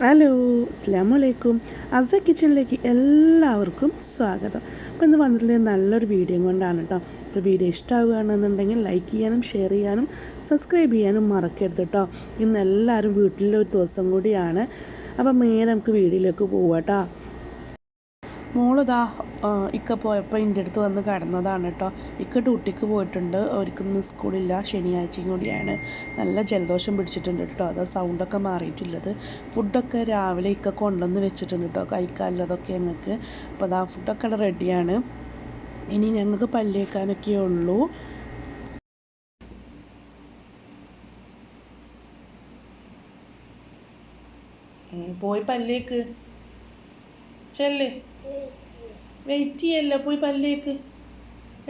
Hello അസ്ലാം വലൈക്കും അസ കിച്ചണിലേക്ക് എല്ലാവർക്കും സ്വാഗതം. അപ്പോൾ ഇന്ന് വന്നിട്ടുള്ള നല്ലൊരു വീഡിയോ കൊണ്ടാണ് കേട്ടോ അപ്പോൾ വീഡിയോ ഇഷ്ടമാവുകയാണെന്നുണ്ടെങ്കിൽ ലൈക്ക് ചെയ്യാനും ഷെയർ ചെയ്യാനും സബ്സ്ക്രൈബ് ചെയ്യാനും മറക്കരുത് കേട്ടോ ഇന്ന് എല്ലാവരും വീട്ടിലൊരു ദിവസം കൂടിയാണ്. അപ്പം നേരെ നമുക്ക് വീഡിയോയിലേക്ക് പോവാം കേട്ടോ മോളിതാ ഇക്ക പോയപ്പോൾ എന്റെ അടുത്ത് വന്ന് കിടന്നതാണ് കേട്ടോ ഇക്ക ഡ്യൂട്ടിക്ക് പോയിട്ടുണ്ട്. അവർക്കൊന്നും സ്കൂളില്ല. ശനിയാഴ്ചയും കൂടിയാണ്. നല്ല ജലദോഷം പിടിച്ചിട്ടുണ്ട് കേട്ടോ അതാ സൗണ്ടൊക്കെ മാറിയിട്ടുള്ളത്. ഫുഡൊക്കെ രാവിലെ ഇക്ക കൊണ്ടുവന്ന് വെച്ചിട്ടുണ്ട് കേട്ടോ കഴിക്കാനുള്ളതൊക്കെ ഞങ്ങൾക്ക് അപ്പോൾ അതാ ഫുഡൊക്കെ റെഡിയാണ് ഇനി ഞങ്ങൾക്ക് പല്ലേക്കാനൊക്കെ ഉള്ളൂ. പോയി പല്ലേക്ക്. ചെല്ല്. വെയിറ്റ് ചെയ്യല്ല പോയി പല്ലേക്ക്.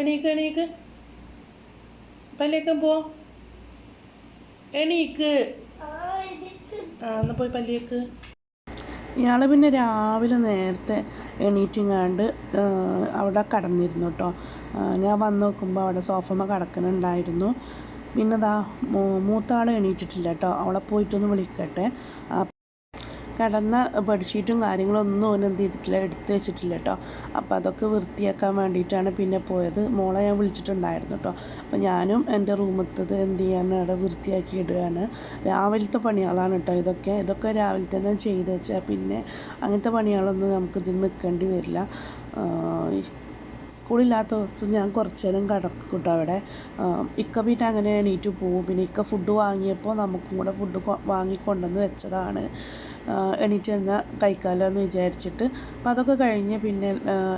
എണീക്ക് എണീക്ക്. പല്ലേക്കും പോ. എണീക്ക്. ആ എന്നാ പോയി പല്ലേക്ക്. ഇയാൾ പിന്നെ രാവിലെ നേരത്തെ എണീറ്റിങ്ങാണ്ട് അവിടെ കടന്നിരുന്നു കേട്ടോ ഞാൻ വന്ന് നോക്കുമ്പോൾ അവിടെ സോഫമ്മ കിടക്കുന്നുണ്ടായിരുന്നു പിന്നെ ദാ മൂത്ത ആൾ എണീറ്റിട്ടില്ല കേട്ടോ അവളെ പോയിട്ടൊന്ന് വിളിക്കട്ടെ. കിടന്ന ബെഡ്ഷീറ്റും കാര്യങ്ങളൊന്നും ഓൻ എന്ത് ചെയ്തിട്ടില്ല എടുത്തു വെച്ചിട്ടില്ല കേട്ടോ അപ്പോൾ അതൊക്കെ വൃത്തിയാക്കാൻ വേണ്ടിയിട്ടാണ് പിന്നെ പോയത്. മോളെ ഞാൻ വിളിച്ചിട്ടുണ്ടായിരുന്നു കേട്ടോ അപ്പോൾ ഞാനും എന്റെ റൂമത്തത് എന്ത് ചെയ്യാൻ അവിടെ വൃത്തിയാക്കി ഇടുകയാണ്. രാവിലത്തെ പണികളാണ് കേട്ടോ ഇതൊക്കെ. ഇതൊക്കെ രാവിലെ തന്നെ ചെയ്ത് വെച്ചാൽ പിന്നെ അങ്ങനത്തെ പണികളൊന്നും നമുക്ക് ഇതിൽ നിൽക്കേണ്ടി വരില്ല. സ്കൂളില്ലാത്ത ദിവസം ഞാൻ കുറച്ച് നേരം കിടക്കും കേട്ടോ അവിടെ. ഇക്ക പിന്നെ അങ്ങനെ എണീറ്റ് പോവും. പിന്നെ ഇക്ക ഫുഡ് വാങ്ങിയപ്പോൾ നമുക്കും കൂടെ ഫുഡ് വാങ്ങി വെച്ചതാണ്. എണീറ്റ് വന്നാൽ കഴിക്കാമല്ലോ വിചാരിച്ചിട്ട്. അപ്പോൾ അതൊക്കെ കഴിഞ്ഞ് പിന്നെ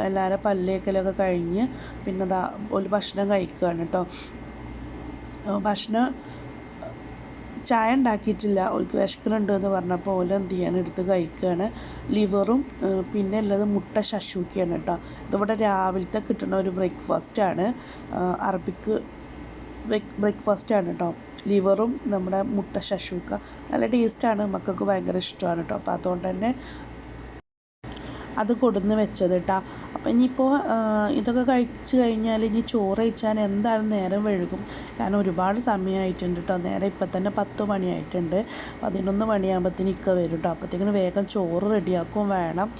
എല്ലാവരും പല്ലേക്കലൊക്കെ കഴിഞ്ഞ് പിന്നെ അതാ ഒരു ഭക്ഷണം കഴിക്കുകയാണ് കേട്ടോ ഭക്ഷണം ചായ ഉണ്ടാക്കിയിട്ടില്ല. ഒരു വിശക്കലുണ്ട് എന്ന് പറഞ്ഞപ്പോൾ ഓല എന്ത് ചെയ്യാൻ എടുത്ത് കഴിക്കുകയാണ് ലിവറും പിന്നെ ഉള്ളത് മുട്ട ശശൂക്കിയാണ് കേട്ടോ ഇതിവിടെ രാവിലത്തെ കിട്ടുന്ന ഒരു ബ്രേക്ക്ഫാസ്റ്റാണ്. അറബിക്ക് ബ്രേക്ക്ഫാസ്റ്റാണ് കേട്ടോ ലിവറും നമ്മുടെ മുട്ട ശശൂക്ക നല്ല ടേസ്റ്റാണ് മക്കൾക്ക് ഭയങ്കര ഇഷ്ടമാണ് കേട്ടോ അപ്പോൾ അതുകൊണ്ട് തന്നെ അത് കൊടുന്ന് വെച്ചത് കേട്ടോ അപ്പം ഇനിയിപ്പോൾ ഇതൊക്കെ കഴിച്ചു കഴിഞ്ഞാൽ ഇനി ചോറ് കഴിച്ചാൽ എന്തായാലും നേരം വഴുകും കാരണം ഒരുപാട് സമയമായിട്ടുണ്ട് കേട്ടോ നേരെ ഇപ്പം തന്നെ പത്ത് മണിയായിട്ടുണ്ട്. പതിനൊന്ന് മണിയാകുമ്പോഴത്തേന് ഇക്ക വരും കേട്ടോ അപ്പോഴത്തേക്കിന് വേഗം ചോറ് റെഡിയാക്കും വേണം.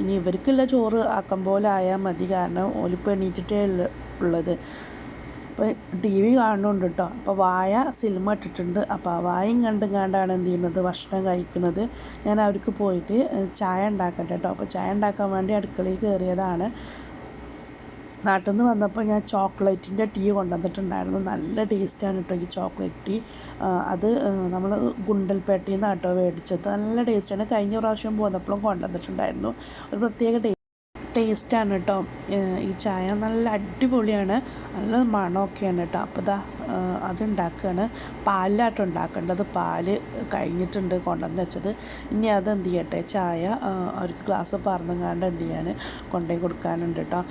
ഇനി ഇവർക്കുള്ള ചോറ് ആക്കം പോലെ ആയാൽ മതി. കാരണം ഓലിപ്പോൾ എണീറ്റിട്ടേ ഉള്ളത്. അപ്പോൾ ടി വി കാണുന്നുണ്ട് കേട്ടോ അപ്പോൾ വായ സിനിമ ഇട്ടിട്ടുണ്ട്. അപ്പോൾ ആ വായും കണ്ടും കണ്ടാണ് എന്ത് ചെയ്യുന്നത്? ഭക്ഷണം കഴിക്കുന്നത്. ഞാൻ അവർക്ക് പോയിട്ട് ചായ ഉണ്ടാക്കട്ടെ കേട്ടോ അപ്പോൾ ചായ ഉണ്ടാക്കാൻ വേണ്ടി അടുക്കളയിൽ കയറിയതാണ് നാട്ടിൽ നിന്ന് വന്നപ്പോൾ ഞാൻ ചോക്ലേറ്റിന്റെ ടീ കൊണ്ടുവന്നിട്ടുണ്ടായിരുന്നു. നല്ല ടേസ്റ്റാണ് കേട്ടോ ഈ ചോക്ലേറ്റ് ടീ. അത് നമ്മൾ ഗുണ്ടൽപേട്ടയിൽ നിന്ന് കേട്ടോ മേടിച്ചത്. നല്ല ടേസ്റ്റാണ്. കഴിഞ്ഞ പ്രാവശ്യം പോന്നപ്പോഴും കൊണ്ടുവന്നിട്ടുണ്ടായിരുന്നു. ഒരു പ്രത്യേക ടേസ്റ്റ് ടേസ്റ്റാണ് കേട്ടോ. ഈ ചായ നല്ല അടിപൊളിയാണ്. നല്ല മണമൊക്കെയാണ് കേട്ടോ. അപ്പോൾ ഇതാ അതുണ്ടാക്കുകയാണ് പാലിലാട്ടം ഉണ്ടാക്കേണ്ടത്. പാൽ കഴിഞ്ഞിട്ടുണ്ട് കൊണ്ടുവന്ന് വെച്ചത്. ഇനി അത് എന്ത് ചെയ്യട്ടെ? ചായ അവർക്ക് ഗ്ലാസ് പറന്നങ്ങാണ്ട് എന്ത് ചെയ്യാൻ കൊണ്ടുപോയി കൊടുക്കാനുണ്ട് കേട്ടോ.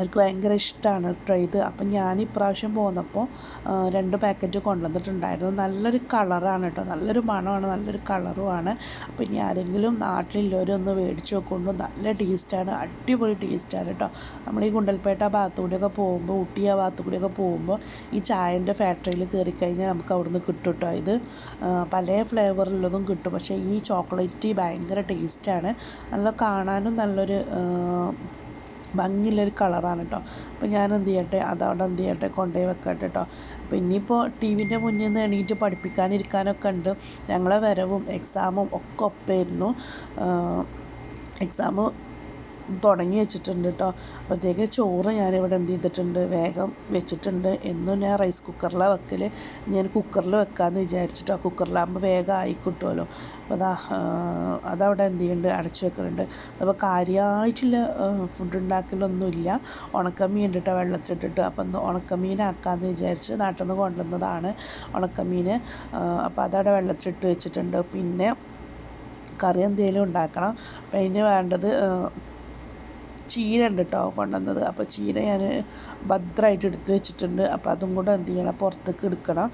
അവർക്ക് ഭയങ്കര ഇഷ്ടമാണ് ട്രൈ ഇത്. അപ്പം ഞാൻ ഇപ്രാവശ്യം പോന്നപ്പോൾ രണ്ട് പാക്കറ്റ് കൊണ്ടുവന്നിട്ടുണ്ടായിരുന്നു. നല്ലൊരു കളറാണ് കേട്ടോ. നല്ലൊരു മണമാണ് നല്ലൊരു കളറുമാണ് അപ്പം ഇനി ആരെങ്കിലും നാട്ടിലുള്ളവരൊന്ന് മേടിച്ച് നോക്കുമ്പോൾ നല്ല ടേസ്റ്റാണ് അടിപൊളി ടേസ്റ്റാണ് കേട്ടോ. നമ്മൾ ഈ ഗുണ്ടൽപേട്ട ഭാഗത്തുകൂടിയൊക്കെ പോകുമ്പോൾ ഊട്ടി ആ ഭാഗത്തുകൂടിയൊക്കെ പോകുമ്പോൾ ഈ ചായന്റെ ഫാക്ടറിയിൽ കയറി കഴിഞ്ഞാൽ നമുക്ക് അവിടുന്ന് കിട്ടും കേട്ടോ ഇത്. പല ഫ്ലേവറിലുള്ളതും കിട്ടും. പക്ഷേ ഈ ചോക്ലേറ്റ് ഭയങ്കര ടേസ്റ്റാണ് നല്ല കാണാനും നല്ലൊരു ഭംഗിയുള്ളൊരു കളറാണ് കേട്ടോ അപ്പോൾ ഞാൻ എന്ത് ചെയ്യട്ടെ അതവിടെ എന്ത് ചെയ്യട്ടെ കൊണ്ടുപോയി വെക്കട്ടെ കേട്ടോ അപ്പോൾ ഇനിയിപ്പോൾ ടി വിന്റെ മുന്നിൽ നിന്ന് എണീറ്റ് പഠിപ്പിക്കാനിരിക്കാനൊക്കെ ഉണ്ട്. ഞങ്ങളെ വരവും എക്സാമും ഒക്കെ ഒപ്പമായിരുന്നു എക്സാം തുടങ്ങി വെച്ചിട്ടുണ്ട് കേട്ടോ അപ്പോഴത്തേക്ക് ചോറ് ഞാനിവിടെ എന്ത് ചെയ്തിട്ടുണ്ട് വേഗം വെച്ചിട്ടുണ്ട്. എന്നും ഞാൻ റൈസ് കുക്കറിലാണ് വെക്കൽ ഞാൻ കുക്കറിൽ വെക്കാമെന്ന് വിചാരിച്ചിട്ടോ കുക്കറിലാകുമ്പോൾ വേഗം ആയി കിട്ടുമല്ലോ അപ്പോൾ അതാ അതവിടെ എന്ത് ചെയ്യുന്നുണ്ട് അടച്ചു വെക്കുന്നുണ്ട് അപ്പോൾ കാര്യമായിട്ടുള്ള ഫുഡ് ഉണ്ടാക്കലൊന്നുമില്ല. ഉണക്കമീൻ ഇട്ടിട്ട് വെള്ളത്തിട്ടിട്ട്. അപ്പം ഒന്ന് ഉണക്കമീനാക്കാമെന്ന് വിചാരിച്ച് നാട്ടിൽ നിന്ന് കൊണ്ടുവന്നതാണ് ഉണക്കമീൻ അപ്പോൾ അതവിടെ വെള്ളത്തിലിട്ട് വെച്ചിട്ടുണ്ട്. പിന്നെ കറി എന്തെങ്കിലും ഉണ്ടാക്കണം. അപ്പം അതിന് വേണ്ടത് ചീര ഉണ്ട് കേട്ടോ കൊണ്ടുവന്നത്. അപ്പോൾ ചീര ഞാൻ ഭദ്രമായിട്ട് എടുത്ത് വെച്ചിട്ടുണ്ട്. അപ്പോൾ അതും കൂടെ എന്ത് ചെയ്യണം? പുറത്തേക്ക് എടുക്കണം.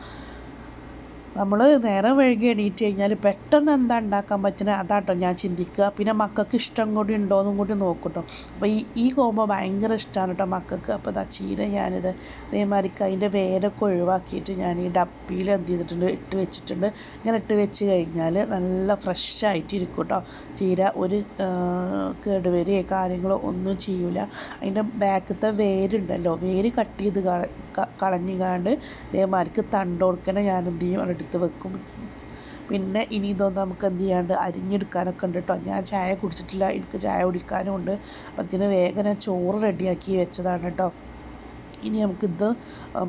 നമ്മൾ നേരം വഴുകി എണീറ്റ് കഴിഞ്ഞാൽ പെട്ടെന്ന് എന്താ ഉണ്ടാക്കാൻ പറ്റുന്നത് അതാട്ടോ ഞാൻ ചിന്തിക്കുക പിന്നെ മക്കൾക്ക് ഇഷ്ടം കൂടി ഉണ്ടോയെന്നും കൂടി നോക്കട്ടോ. അപ്പോൾ ഈ ഈ കോമ്പോ ഭയങ്കര ഇഷ്ടമാണ് കേട്ടോ മക്കൾക്ക്. അപ്പോൾ ഇതാ ചീര ഞാനിത് അതേമാതിരിക്ക് അതിന്റെ വേരൊക്കെ ഒഴിവാക്കിയിട്ട് ഞാൻ ഈ ഡപ്പിയിൽ എന്ത് ചെയ്തിട്ടുണ്ട് ഇട്ട് വെച്ചിട്ടുണ്ട്. ഇങ്ങനെ ഇട്ട് വെച്ച് കഴിഞ്ഞാൽ നല്ല ഫ്രഷ് ആയിട്ട് ഇരിക്കും കേട്ടോ ചീര ഒരു കേടുവരികയോ കാര്യങ്ങളോ ഒന്നും ചെയ്യൂല. അതിന്റെ ബാക്കത്തെ വേരുണ്ടല്ലോ വേര് കട്ട് ചെയ്ത് കളഞ്ഞുകാണ്ട് ഇതേമാതിരിക്ക് തണ്ടോർക്കനെ ഞാൻ എന്ത് ചെയ്യും എടുത്ത് വെക്കും. പിന്നെ ഇനി ഇതൊന്നും നമുക്ക് എന്ത് ചെയ്യാണ്ട് അരിഞ്ഞെടുക്കാനൊക്കെ ഉണ്ട് കേട്ടോ ഞാൻ ചായ കുടിച്ചിട്ടില്ല. എനിക്ക് ചായ കുടിക്കാനും ഉണ്ട് അപ്പം വേഗം ചോറ് റെഡിയാക്കി വെച്ചതാണ് കേട്ടോ ഇനി നമുക്കിത്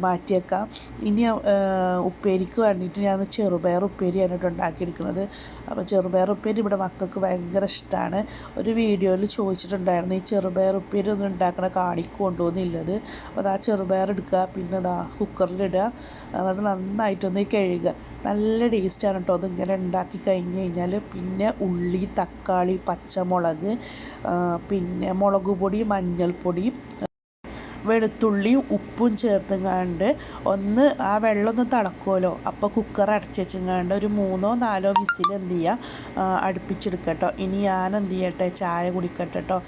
മാറ്റിയേക്കാം. ഇനി ഉപ്പേരിക്ക് വേണ്ടിയിട്ട് ഞാൻ ചെറുപയർ ഉപ്പേരിയാണ് കേട്ടോ ഉണ്ടാക്കിയെടുക്കുന്നത്. അപ്പോൾ ചെറുപയർ ഉപ്പേരി ഇവിടെ മക്കൾക്ക് ഭയങ്കര ഇഷ്ടമാണ് ഒരു വീഡിയോയിൽ ചോദിച്ചിട്ടുണ്ടായിരുന്നു ഈ ചെറുപയർ ഉപ്പേരി ഒന്നും ഉണ്ടാക്കണ കാണിക്കൊണ്ടുപോകുന്നില്ലത് അപ്പോൾ അത് ആ ചെറുപയർ എടുക്കുക പിന്നെ അതാ കുക്കറിലിടുക എന്നിട്ട് നന്നായിട്ടൊന്ന് കഴുകുക. നല്ല ടേസ്റ്റാണ് കേട്ടോ അതിങ്ങനെ ഉണ്ടാക്കി കഴിഞ്ഞ് കഴിഞ്ഞാൽ. പിന്നെ ഉള്ളി തക്കാളി പച്ചമുളക് പിന്നെ മുളക് പൊടി മഞ്ഞൾപ്പൊടി വെളുത്തുള്ളിയും ഉപ്പും ചേർത്തുങ്ങാണ്ട് ഒന്ന് ആ വെള്ളം ഒന്ന് തിളക്കുമല്ലോ. അപ്പോൾ കുക്കർ അടച്ച് വെച്ചുങ്ങാണ്ട് ഒരു മൂന്നോ നാലോ വിസിൽ എന്ത് ചെയ്യുക? അടുപ്പിച്ചെടുക്കട്ടോ ഇനി ഞാൻ എന്ത് ചെയ്യട്ടെ? ചായ കുടിക്കട്ടെ കേട്ടോ.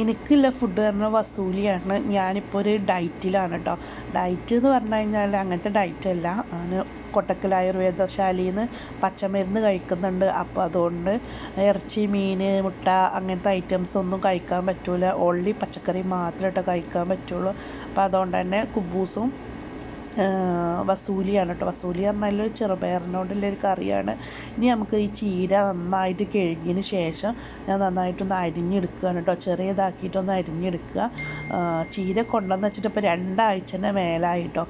എനിക്കുള്ള ഫുഡ് പറഞ്ഞ വസൂലിയാണ്. ഞാനിപ്പോൾ ഒരു ഡയറ്റിലാണ് കേട്ടോ ഡയറ്റ് എന്ന് പറഞ്ഞു കഴിഞ്ഞാൽ അങ്ങനത്തെ ഡയറ്റ് അല്ല. ഞാൻ കൊട്ടക്കൽ ആയുർവേദശാലയിൽ നിന്ന് പച്ചമരുന്ന് കഴിക്കുന്നുണ്ട്. അപ്പോൾ അതുകൊണ്ട് ഇറച്ചി മീൻ മുട്ട അങ്ങനത്തെ ഐറ്റംസ് ഒന്നും കഴിക്കാൻ പറ്റില്ല ഓൺലി പച്ചക്കറി മാത്രമേ കഴിക്കാൻ പറ്റുള്ളൂ. അപ്പോൾ അതുകൊണ്ട് തന്നെ കുബൂസും വസൂലിയാണ് കേട്ടോ. വസൂലി പറഞ്ഞാൽ ഒരു ചെറുപയറിനോടുള്ള ഒരു കറിയാണ്. ഇനി നമുക്ക് ഈ ചീര നന്നായിട്ട് കഴുകിയതിന് ശേഷം ഞാൻ നന്നായിട്ടൊന്ന് അരിഞ്ഞെടുക്കുകയാണ് കേട്ടോ. ചെറിയതാക്കിയിട്ടൊന്ന് അരിഞ്ഞെടുക്കുക. ചീര കൊണ്ടുവന്ന് വെച്ചിട്ട് ഇപ്പോൾ രണ്ടാഴ്ചന്റെ മേലായിട്ടോ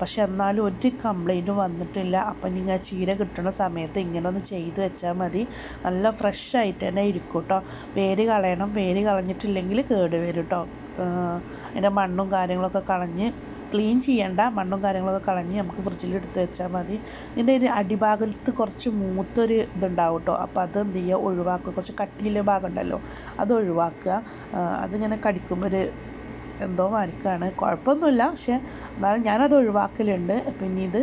പക്ഷെ എന്നാലും ഒരു കംപ്ലൈന്റും വന്നിട്ടില്ല. അപ്പം നിങ്ങൾ ചീര കിട്ടുന്ന സമയത്ത് ഇങ്ങനെ ഒന്ന് ചെയ്ത് വെച്ചാൽ മതി. നല്ല ഫ്രഷ് ആയിട്ട് തന്നെ ഇരിക്കും കേട്ടോ. വേര് കളയണം. വേര് കളഞ്ഞിട്ടില്ലെങ്കിൽ കേട് വരും കേട്ടോ അതിന്റെ മണ്ണും കാര്യങ്ങളൊക്കെ കളഞ്ഞ് ക്ലീൻ ചെയ്യേണ്ട. മണ്ണും കാര്യങ്ങളൊക്കെ കളഞ്ഞ് നമുക്ക് ഫ്രിഡ്ജിൽ എടുത്ത് വെച്ചാൽ മതി. ഇതിന്റെ ഒരു അടിഭാഗത്ത് കുറച്ച് മൂത്തൊരു ഇതുണ്ടാവും കേട്ടോ അപ്പോൾ അത് എന്ത് ചെയ്യുക ഒഴിവാക്കുക. കുറച്ച് കട്ടിയിലെ ഭാഗം ഉണ്ടല്ലോ അത് ഒഴിവാക്കുക. അതിങ്ങനെ കടിക്കുമ്പോൾ ഒരു എന്തോ മാരിക്കാണ്. കുഴപ്പമൊന്നുമില്ല. പക്ഷേ എന്നാലും ഞാനത് ഒഴിവാക്കലുണ്ട്. പിന്നെ ഇത്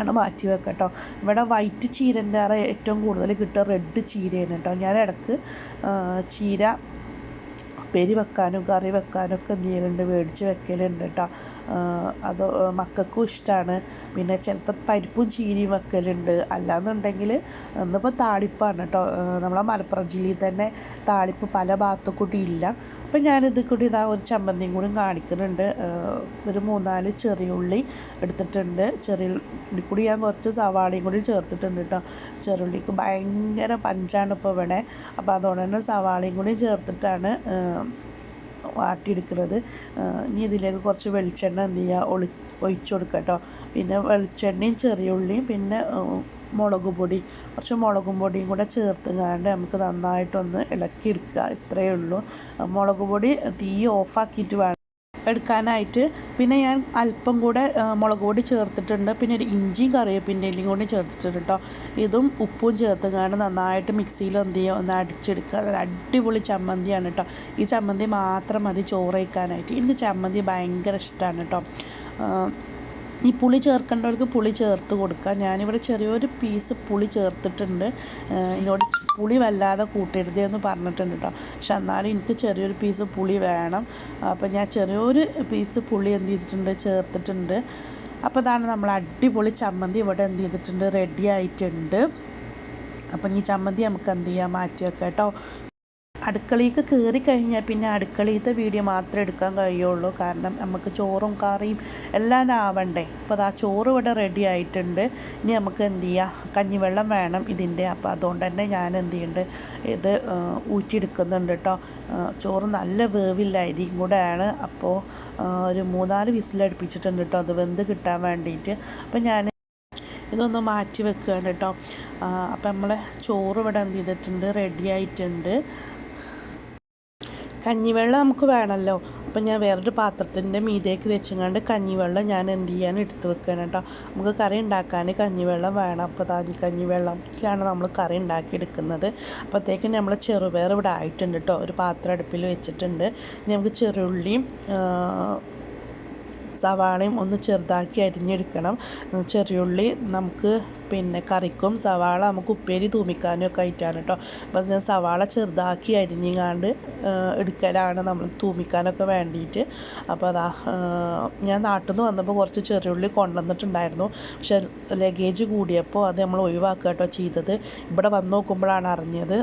ആണ് മാറ്റി വെക്കുക കേട്ടോ ഇവിടെ വൈറ്റ് ചീരന്റെ ഏറ്റവും കൂടുതൽ കിട്ടുക. റെഡ് ചീരയാണ് കേട്ടോ ഞാൻ ഇടയ്ക്ക് ചീര ഉപ്പേരി വെക്കാനും കറി വെക്കാനും ഒക്കെ എന്ത് ചെയ്യലുണ്ട് മേടിച്ച് വെക്കലുണ്ട് കേട്ടോ അത് മക്കൾക്കും ഇഷ്ടമാണ് പിന്നെ ചിലപ്പോൾ പരിപ്പും ചീനിയും വെക്കലുണ്ട്. അല്ലാന്നുണ്ടെങ്കിൽ ഇന്നിപ്പോൾ താളിപ്പാണ് കേട്ടോ നമ്മളെ മലപ്പുറം ജില്ലയിൽ തന്നെ താളിപ്പ് പല ഭാഗത്തു കൂടി ഇല്ല. അപ്പം ഞാനിത് കൂടി ഇതാ ഒരു ചമ്മന്തിയും കൂടി കാണിക്കുന്നുണ്ട്. ഒരു മൂന്നാൽ ചെറിയ ഉള്ളി എടുത്തിട്ടുണ്ട്. ചെറിയ ഉള്ളി കൂടി ഞാൻ കുറച്ച് സവാളയും കൂടി ചേർത്തിട്ടുണ്ട് കേട്ടോ ചെറുള്ളിക്ക് ഭയങ്കര പഞ്ചാണ് ഇപ്പോൾ ഇവിടെ. അപ്പോൾ അതുകൊണ്ട് തന്നെ സവാളയും കൂടി ചേർത്തിട്ടാണ് വാട്ടിയെടുക്കുന്നത്. ഇനി ഇതിലേക്ക് കുറച്ച് വെളിച്ചെണ്ണ എന്ത് ചെയ്യുക? ഒളി ഒഴിച്ചു കൊടുക്കുക കേട്ടോ പിന്നെ വെളിച്ചെണ്ണയും ചെറിയ ഉള്ളിയും പിന്നെ മുളക് പൊടി കുറച്ച് മുളകും പൊടിയും കൂടെ ചേർത്ത് കാണ്ട് നമുക്ക് നന്നായിട്ടൊന്ന് ഇളക്കിയെടുക്കുക. ഇത്രയേ ഉള്ളൂ. മുളക് പൊടി തീ ഓഫാക്കിയിട്ട് വേണം എടുക്കാനായിട്ട്. പിന്നെ ഞാൻ അല്പം കൂടെ മുളക് പൊടി ചേർത്തിട്ടുണ്ട്. പിന്നെ ഒരു ഇഞ്ചിയും കറിവേപ്പിന്റെയും കൂടി ചേർത്തിട്ടുണ്ട് കേട്ടോ ഇതും ഉപ്പും ചേർത്ത് ചേർത്തുകൊണ്ട് നന്നായിട്ട് മിക്സിയിൽ എന്ത് ചെയ്യുക? ഒന്ന് അടിച്ചെടുക്കുക. അടിപൊളി ചമ്മന്തിയാണ് കേട്ടോ ഈ ചമ്മന്തി മാത്രം മതി ചോറ് വയ്ക്കാനായിട്ട് എനിക്ക് ചമ്മന്തി ഭയങ്കര ഇഷ്ടമാണ് കേട്ടോ ഈ പുളി ചേർക്കേണ്ടവർക്ക് പുളി ചേർത്ത് കൊടുക്കുക ഞാനിവിടെ ചെറിയൊരു പീസ് പുളി ചേർത്തിട്ടുണ്ട്. ഇതിനോട് പുളി വല്ലാതെ കൂട്ടരുത് എന്ന് പറഞ്ഞിട്ടുണ്ട് കേട്ടോ പക്ഷെ എന്നാലും എനിക്ക് ചെറിയൊരു പീസ് പുളി വേണം. അപ്പം ഞാൻ ചെറിയൊരു പീസ് പുളി എന്ത് ചെയ്തിട്ടുണ്ട് ചേർത്തിട്ടുണ്ട്. അപ്പോൾ അതാണ് നമ്മൾ അടിപൊളി ചമ്മന്തി ഇവിടെ എന്ത് ചെയ്തിട്ടുണ്ട് റെഡി ആയിട്ടുണ്ട്. അപ്പം ഈ ചമ്മന്തി നമുക്ക് എന്ത് ചെയ്യാം? മാറ്റി വെക്കാം കേട്ടോ അടുക്കളയിലേക്ക് കയറി കഴിഞ്ഞാൽ പിന്നെ അടുക്കളയിലത്തെ വീഡിയോ മാത്രമേ എടുക്കാൻ കഴിയുള്ളൂ. കാരണം നമുക്ക് ചോറും കറിയും എല്ലാം ആവണ്ടേ. അപ്പോൾ ആ ചോറ് ഇവിടെ റെഡി ആയിട്ടുണ്ട്. ഇനി നമുക്ക് എന്ത് ചെയ്യുക കഞ്ഞിവെള്ളം വേണം ഇതിന്റെ. അപ്പോൾ അതുകൊണ്ട് തന്നെ ഞാൻ എന്ത് ചെയ്യുന്നുണ്ട് ഇത് ഊറ്റിയെടുക്കുന്നുണ്ട് കേട്ടോ ചോറ് നല്ല വേവില്ല. അരിയും കൂടെയാണ് അപ്പോൾ ഒരു മൂന്നാൽ വിസിലടുപ്പിച്ചിട്ടുണ്ട് കേട്ടോ അത് വെന്ത് കിട്ടാൻ വേണ്ടിയിട്ട് അപ്പോൾ ഞാൻ ഇതൊന്ന് മാറ്റി വെക്കുകയാണ് കേട്ടോ അപ്പം നമ്മളെ ചോറ് ഇവിടെ എന്ത് ചെയ്തിട്ടുണ്ട്? റെഡി ആയിട്ടുണ്ട്. കഞ്ഞിവെള്ളം നമുക്ക് വേണമല്ലോ. അപ്പം ഞാൻ വേറൊരു പാത്രത്തിന്റെ മീതേക്ക് വെച്ചുകൊണ്ട് കഞ്ഞിവെള്ളം ഞാൻ എന്ത് ചെയ്യാൻ എടുത്ത് വെക്കണം കേട്ടോ. നമുക്ക് കറി ഉണ്ടാക്കാൻ കഞ്ഞിവെള്ളം വേണം. അപ്പോൾ താജി കഞ്ഞിവെള്ളത്തിലാണ് നമ്മൾ കറി ഉണ്ടാക്കി എടുക്കുന്നത് അപ്പോഴത്തേക്കും നമ്മൾ ചെറുപയർ ഇവിടെ ആയിട്ടുണ്ട് കേട്ടോ. ഒരു പാത്രം അടുപ്പിൽ വെച്ചിട്ടുണ്ട്. ഇനി നമുക്ക് ചെറുള്ളിയും സവാളയും ഒന്ന് ചെറുതാക്കി അരിഞ്ഞെടുക്കണം. ചെറിയുള്ളി നമുക്ക് പിന്നെ കറിക്കും. സവാള നമുക്ക് ഉപ്പേരി തൂമിക്കാനും ഒക്കെ ആയിട്ടാണ് കേട്ടോ അപ്പോൾ ഞാൻ സവാള ചെറുതാക്കി അരിഞ്ഞിങ്ങാണ്ട് എടുക്കലാണ് നമ്മൾ തൂമിക്കാനൊക്കെ വേണ്ടിയിട്ട് അപ്പോൾ അതാ ഞാൻ നാട്ടിൽ നിന്ന് വന്നപ്പോൾ കുറച്ച് ചെറിയുള്ളി കൊണ്ടുവന്നിട്ടുണ്ടായിരുന്നു. പക്ഷെ ലഗേജ് കൂടിയപ്പോൾ അത് നമ്മൾ ഒഴിവാക്കുക കേട്ടോ ചെയ്തത്. ഇവിടെ വന്ന് നോക്കുമ്പോഴാണ് അറിഞ്ഞത്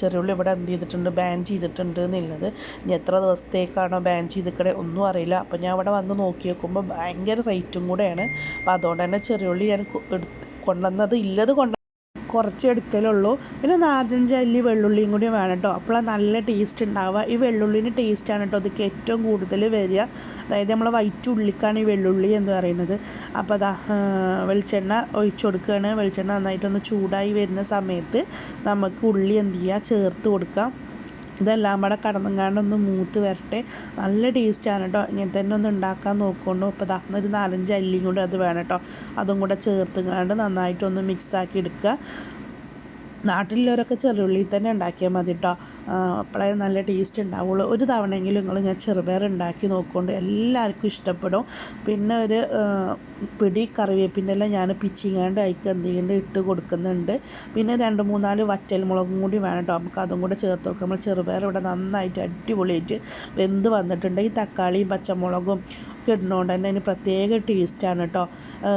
ചെറിയുള്ളി ഇവിടെ എന്ത് ചെയ്തിട്ടുണ്ട് ബാൻ ചെയ്തിട്ടുണ്ട് എന്നുള്ളത്. ഇനി എത്ര ദിവസത്തേക്കാണോ ബാൻ ചെയ്തിക്കണേ ഒന്നും അറിയില്ല. അപ്പോൾ ഞാൻ ഇവിടെ വന്ന് നോക്കി നോക്കുമ്പോൾ ഭയങ്കര റേറ്റും കൂടെയാണ്. അപ്പോൾ അതുകൊണ്ട് തന്നെ ചെറിയുള്ളി ഞാൻ എടുത്ത് കൊണ്ടുവന്നത് ഇല്ലത് കൊണ്ട് കുറച്ച് എടുക്കലുള്ളൂ. പിന്നെ നാലഞ്ച് അല്ലി വെള്ളുള്ളിയും കൂടി വേണം കേട്ടോ. അപ്പോഴാണ് നല്ല ടേസ്റ്റ് ഉണ്ടാവുക ഈ വെള്ളുള്ളിന്റെ ടേസ്റ്റാണ് കേട്ടോ അതൊക്കെ ഏറ്റവും കൂടുതൽ വരിക. അതായത് നമ്മൾ വൈറ്റ് ഉള്ളിക്കാണ് ഈ വെള്ളുള്ളി എന്ന് പറയുന്നത്. അപ്പോൾ അതാ വെളിച്ചെണ്ണ ഒഴിച്ചു കൊടുക്കുകയാണ് വെളിച്ചെണ്ണ നന്നായിട്ടൊന്ന് ചൂടായി വരുന്ന സമയത്ത് നമുക്ക് ഉള്ളി എന്ത് ചെയ്യുക ചേർത്ത് കൊടുക്കാം. ഇതെല്ലാം കൂടെ കടന്നങ്ങാണ്ടൊന്ന് മൂത്ത് വരട്ടെ. നല്ല ടേസ്റ്റാണ് കേട്ടോ ഇങ്ങനെ തന്നെ ഒന്ന് ഉണ്ടാക്കാൻ നോക്കുകൊണ്ടു ഇപ്പോൾ ദാ ഒരു നാലഞ്ച് അല്ലിയും കൂടെ അത് വേണം കേട്ടോ അതും കൂടെ ചേർത്തുങ്ങാണ്ട് നന്നായിട്ടൊന്ന് മിക്സാക്കി എടുക്കുക. നാട്ടിലുള്ളവരൊക്കെ ചെറുള്ളി തന്നെ ഉണ്ടാക്കിയാൽ മതി കേട്ടോ അപ്പോഴേ നല്ല ടേസ്റ്റ് ഉണ്ടാവുള്ളൂ. ഒരു തവണയെങ്കിലും നിങ്ങൾ ഞാൻ ചെറുപയർ ഉണ്ടാക്കി നോക്കുകൊണ്ട് എല്ലാവർക്കും ഇഷ്ടപ്പെടും. പിന്നെ ഒരു പിടി കറിവേപ്പിന്റെ എല്ലാം ഞാൻ പിച്ചിങ്ങാണ്ട് അതിക്ക് എന്തെങ്കിലും ഇട്ട് കൊടുക്കുന്നുണ്ട്. പിന്നെ രണ്ട് മൂന്നാൽ വറ്റൽ മുളകും കൂടി വേണം കേട്ടോ നമുക്ക് അതും കൂടെ ചേർത്ത് കൊടുക്കാം. നമ്മൾ ചെറുപയർ ഇവിടെ നന്നായിട്ട് അടിപൊളിയായിട്ട് വെന്ത് വന്നിട്ടുണ്ട്. ഈ തക്കാളിയും പച്ചമുളകും ഒക്കെ ഇടുന്നതുകൊണ്ട് തന്നെ അതിന് പ്രത്യേക ടേസ്റ്റാണ് കേട്ടോ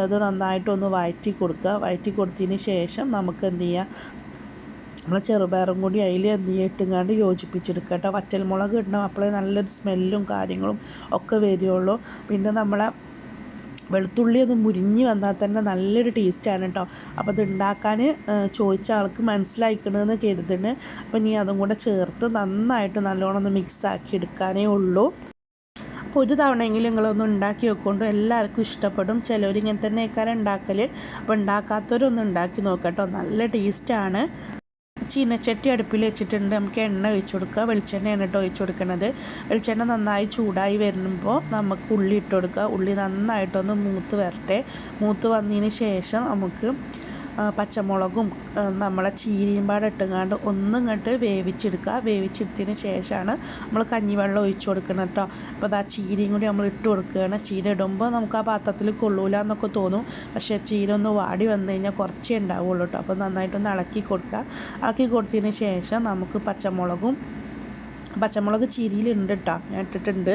ഇത് നന്നായിട്ടൊന്ന് വഴറ്റി കൊടുക്കുക. വഴറ്റി കൊടുത്തതിന് ശേഷം നമുക്ക് എന്ത് ചെയ്യുക നമ്മൾ ചെറുപയറും കൂടി അതിൽ എന്ത് ഇട്ടുങ്ങാണ്ട് യോജിപ്പിച്ചെടുക്കുക കേട്ടോ വറ്റൽമുളക് ഇടണം. അപ്പോഴേ നല്ലൊരു സ്മെല്ലും കാര്യങ്ങളും ഒക്കെ വരികയുള്ളൂ പിന്നെ നമ്മളെ വെളുത്തുള്ളി ഒന്ന് മുരിഞ്ഞ് വന്നാൽ തന്നെ നല്ലൊരു ടേസ്റ്റാണ് കേട്ടോ അപ്പോൾ അത് ഉണ്ടാക്കാൻ ചോദിച്ച ആൾക്ക് മനസ്സിലായിക്കണമെന്ന് കരുതുന്നു അപ്പോൾ നീ അതും കൂടെ ചേർത്ത് നന്നായിട്ട് നല്ലോണം ഒന്ന് മിക്സ് ആക്കി എടുക്കാനേ ഉള്ളൂ. അപ്പോൾ ഒരു തവണയെങ്കിലും നിങ്ങളൊന്ന് ഉണ്ടാക്കി വെക്കൊണ്ട് എല്ലാവർക്കും ഇഷ്ടപ്പെടും. ചിലവർ ഇങ്ങനെ തന്നെ ആക്കാരം ഉണ്ടാക്കൽ അപ്പോൾ ഉണ്ടാക്കാത്തവരൊന്ന് ഉണ്ടാക്കി നോക്കട്ടോ. നല്ല ടേസ്റ്റാണ്. ചീനച്ചട്ടി അടുപ്പിൽ വെച്ചിട്ടുണ്ട്. നമുക്ക് എണ്ണ ഒഴിച്ചു കൊടുക്കുക വെളിച്ചെണ്ണയാണ് കേട്ടോ ഒഴിച്ചു കൊടുക്കുന്നത് വെളിച്ചെണ്ണ നന്നായി ചൂടായി വരുമ്പോൾ നമുക്ക് ഉള്ളി ഇട്ട് കൊടുക്കുക ഉള്ളി നന്നായിട്ടൊന്ന് മൂത്ത് വരട്ടെ. മൂത്ത് വന്നതിന് ശേഷം നമുക്ക് പച്ചമുളകും നമ്മളെ ചീരിയും പാടെ ഒന്നും ഇങ്ങോട്ട് വേവിച്ചെടുക്കുക. വേവിച്ചെടുത്തതിന് ശേഷമാണ് നമ്മൾ കഞ്ഞിവെള്ളം ഒഴിച്ചു കൊടുക്കണം കേട്ടോ. അപ്പോൾ അത് ആ ചീരയും കൂടി നമ്മൾ ഇട്ട് കൊടുക്കുകയാണ്. ചീര ഇടുമ്പോൾ നമുക്ക് ആ പാത്രത്തിൽ കൊള്ളൂല എന്നൊക്കെ തോന്നും. പക്ഷേ ചീര ഒന്ന് വാടി വന്നു കഴിഞ്ഞാൽ കുറച്ചേ ഉണ്ടാവുള്ളൂ കേട്ടോ. അപ്പോൾ നന്നായിട്ടൊന്ന് ഇളക്കി കൊടുക്കുക. ഇളക്കി കൊടുത്തതിന് ശേഷം നമുക്ക് പച്ചമുളകും പച്ചമുളക് ചീരിയിലുണ്ട് കേട്ടോ ഞാൻ ഇട്ടിട്ടുണ്ട്.